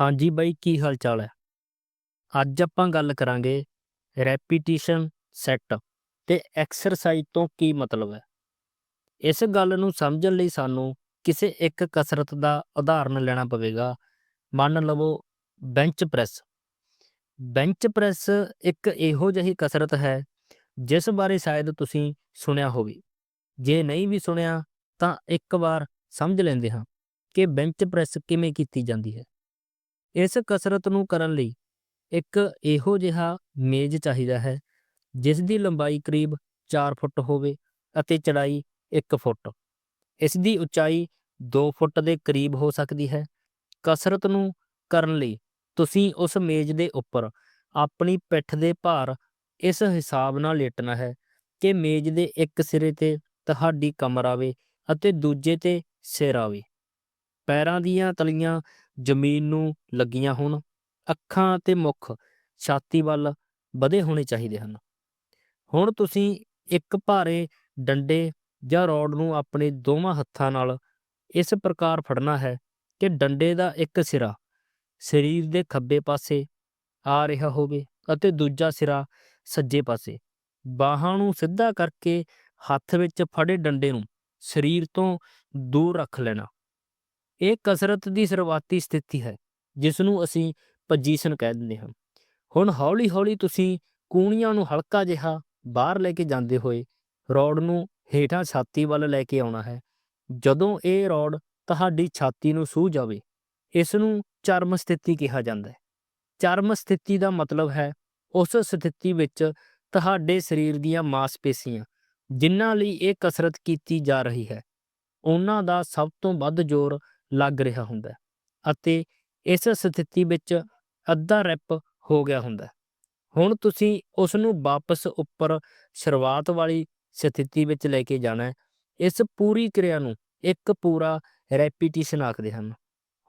ਹਾਂਜੀ ਬਾਈ, ਕੀ ਹਾਲ ਚਾਲ ਹੈ? ਅੱਜ ਆਪਾਂ ਗੱਲ ਕਰਾਂਗੇ ਰੈਪੀਟੀਸ਼ਨ ਸੈੱਟ ਤੇ ਐਕਸਰਸਾਈਜ਼ ਤੋਂ ਕੀ ਮਤਲਬ ਹੈ। ਇਸ ਗੱਲ ਨੂੰ ਸਮਝਣ ਲਈ ਸਾਨੂੰ ਕਿਸੇ ਇੱਕ ਕਸਰਤ ਦਾ ਉਦਾਹਰਨ ਲੈਣਾ ਪਵੇਗਾ। ਮੰਨ ਲਵੋ ਬੈਂਚ ਪ੍ਰੈਸ। ਬੈਂਚ ਪ੍ਰੈਸ ਇੱਕ ਇਹੋ ਜਿਹੀ ਕਸਰਤ ਹੈ ਜਿਸ ਬਾਰੇ ਸ਼ਾਇਦ ਤੁਸੀਂ ਸੁਣਿਆ ਹੋਵੇ। ਜੇ ਨਹੀਂ ਵੀ ਸੁਣਿਆ ਤਾਂ ਇੱਕ ਵਾਰ ਸਮਝ ਲੈਂਦੇ ਹਾਂ ਕਿ ਬੈਂਚ ਪ੍ਰੈਸ ਕਿਵੇਂ ਕੀਤੀ ਜਾਂਦੀ ਹੈ। ਇਸ ਕਸਰਤ ਨੂੰ ਕਰਨ ਲਈ ਇੱਕ ਇਹੋ ਜਿਹਾ ਮੇਜ਼ ਚਾਹੀਦਾ ਹੈ ਜਿਸ ਦੀ ਲੰਬਾਈ ਕਰੀਬ 4 ਫੁੱਟ ਹੋਵੇ ਅਤੇ ਚੜਾਈ 1 ਫੁੱਟ। ਇਸ ਦੀ ਉਚਾਈ 2 ਫੁੱਟ ਦੇ ਕਰੀਬ ਹੋ ਸਕਦੀ ਹੈ। ਕਸਰਤ ਨੂੰ ਕਰਨ ਲਈ ਤੁਸੀਂ ਉਸ ਮੇਜ਼ ਦੇ ਉੱਪਰ ਆਪਣੀ ਪਿੱਠ ਦੇ ਭਾਰ ਇਸ ਹਿਸਾਬ ਨਾਲ ਲੇਟਣਾ ਹੈ ਕਿ ਮੇਜ਼ ਦੇ ਇੱਕ ਸਿਰੇ ਤੇ ਤੁਹਾਡੀ ਕਮਰ ਆਵੇ ਅਤੇ ਦੂਜੇ ਤੇ ਸਿਰ ਆਵੇ। ਪੈਰਾਂ ਦੀਆਂ ਤਲੀਆਂ ਜ਼ਮੀਨ ਨੂੰ ਲੱਗੀਆਂ ਹੋਣ, ਅੱਖਾਂ ਅਤੇ ਮੁੱਖ ਛਾਤੀ ਵੱਲ ਵਧੇ ਹੋਣੇ ਚਾਹੀਦੇ ਹਨ। ਹੁਣ ਤੁਸੀਂ ਇੱਕ ਭਾਰੇ ਡੰਡੇ ਜਾਂ ਰੋਡ ਨੂੰ ਆਪਣੇ ਦੋਵਾਂ ਹੱਥਾਂ ਨਾਲ ਇਸ ਪ੍ਰਕਾਰ ਫੜਨਾ ਹੈ ਕਿ ਡੰਡੇ ਦਾ ਇੱਕ ਸਿਰਾ ਸਰੀਰ ਦੇ ਖੱਬੇ ਪਾਸੇ ਆ ਰਿਹਾ ਹੋਵੇ ਅਤੇ ਦੂਜਾ ਸਿਰਾ ਸੱਜੇ ਪਾਸੇ। ਬਾਹਾਂ ਨੂੰ ਸਿੱਧਾ ਕਰਕੇ ਹੱਥ ਵਿੱਚ ਫੜੇ ਡੰਡੇ ਨੂੰ ਸਰੀਰ ਤੋਂ ਦੂਰ ਰੱਖ ਲੈਣਾ। ਇਹ ਕਸਰਤ ਦੀ ਸ਼ੁਰੂਆਤੀ ਸਥਿਤੀ ਹੈ ਜਿਸ ਨੂੰ ਅਸੀਂ ਪੋਜੀਸ਼ਨ ਕਹਿ ਦਿੰਦੇ ਹਾਂ। ਹੁਣ ਹੌਲੀ-ਹੌਲੀ ਤੁਸੀਂ ਕੂਣੀਆਂ ਨੂੰ ਹਲਕਾ ਜਿਹਾ ਬਾਹਰ ਲੈ ਕੇ ਜਾਂਦੇ ਹੋਏ ਰੋਡ ਨੂੰ ਹੇਠਾਂ ਛਾਤੀ ਵੱਲ ਲੈ ਕੇ ਆਉਣਾ ਹੈ। ਜਦੋਂ ਇਹ ਰੋਡ ਤੁਹਾਡੀ ਛਾਤੀ ਨੂੰ ਸੂਹ ਜਾਵੇ ਇਸ ਨੂੰ ਚਰਮ ਸਥਿਤੀ ਕਿਹਾ ਜਾਂਦਾ ਹੈ। ਚਰਮ ਸਥਿਤੀ ਦਾ ਮਤਲਬ ਹੈ ਉਸ ਸਥਿਤੀ ਵਿੱਚ ਤੁਹਾਡੇ ਸਰੀਰ ਦੀਆਂ ਮਾਸਪੇਸ਼ੀਆਂ, ਜਿਨ੍ਹਾਂ ਲਈ ਇਹ ਕਸਰਤ ਕੀਤੀ ਜਾ ਰਹੀ ਹੈ। ਉਹਨਾਂ ਦਾ ਸਭ ਤੋਂ ਵੱਧ ਜ਼ੋਰ ਲੱਗ ਰਿਹਾ ਹੁੰਦਾ ਅਤੇ ਇਸ ਸਥਿਤੀ ਵਿੱਚ ਅੱਧਾ ਰੈਪ ਹੋ ਗਿਆ ਹੁੰਦਾ ਹੁਣ ਤੁਸੀਂ ਉਸ ਨੂੰ ਵਾਪਸ ਉੱਪਰ ਸ਼ੁਰੂਆਤ ਵਾਲੀ ਸਥਿਤੀ ਵਿੱਚ ਲੈ ਕੇ ਜਾਣਾ ਹੈ। ਇਸ ਪੂਰੀ ਕਿਰਿਆ ਨੂੰ ਇੱਕ ਪੂਰਾ ਰੈਪੀਟੀਸ਼ਨ ਆਖਦੇ ਹਨ।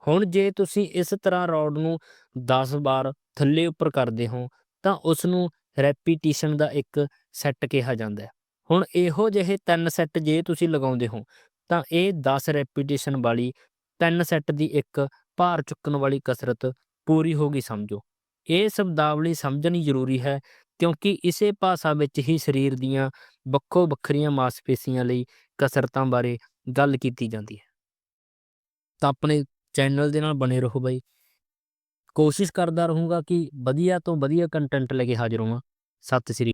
ਹੁਣ ਜੇ ਤੁਸੀਂ ਇਸ ਤਰ੍ਹਾਂ ਰੌਡ ਨੂੰ 10 ਵਾਰ ਥੱਲੇ ਉੱਪਰ ਕਰਦੇ ਹੋ, ਤਾਂ ਉਸ ਨੂੰ ਰੈਪੀਟੀਸ਼ਨ ਦਾ ਇੱਕ ਸੈੱਟ ਕਿਹਾ ਜਾਂਦਾ ਹੈ। ਹੁਣ ਇਹੋ ਜਿਹੇ ਤਿੰਨ ਸੈੱਟ ਜੇ ਤੁਸੀਂ ਲਗਾਉਂਦੇ ਹੋ, ਤਾਂ ਇਹ 10 ਰੈਪੀਟੀਸ਼ਨ ਵਾਲੀ ਤਿੰਨ ਸੈੱਟ ਦੀ ਇੱਕ ਭਾਰ ਚੁੱਕਣ ਵਾਲੀ ਕਸਰਤ ਪੂਰੀ ਹੋ ਗਈ ਸਮਝੋ। ਇਹ ਸ਼ਬਦਾਵਲੀ ਸਮਝਣੀ ਜ਼ਰੂਰੀ ਹੈ ਕਿਉਂਕਿ ਇਸੇ ਭਾਸ਼ਾ ਵਿੱਚ ਹੀ ਸਰੀਰ ਦੀਆਂ ਵੱਖੋ ਵੱਖਰੀਆਂ ਮਾਸਪੇਸ਼ੀਆਂ ਲਈ ਕਸਰਤਾਂ ਬਾਰੇ ਗੱਲ ਕੀਤੀ ਜਾਂਦੀ ਹੈ। ਤਾਂ ਆਪਣੇ ਚੈਨਲ ਦੇ ਨਾਲ ਬਣੇ ਰਹੋ ਬਾਈ। ਕੋਸ਼ਿਸ਼ ਕਰਦਾ ਰਹੂੰਗਾ ਕਿ ਵਧੀਆ ਤੋਂ ਵਧੀਆ ਕੰਟੈਂਟ ਲੈ ਕੇ ਹਾਜ਼ਰ ਹੋਵਾਂ। ਸਤਿ ਸ੍ਰੀ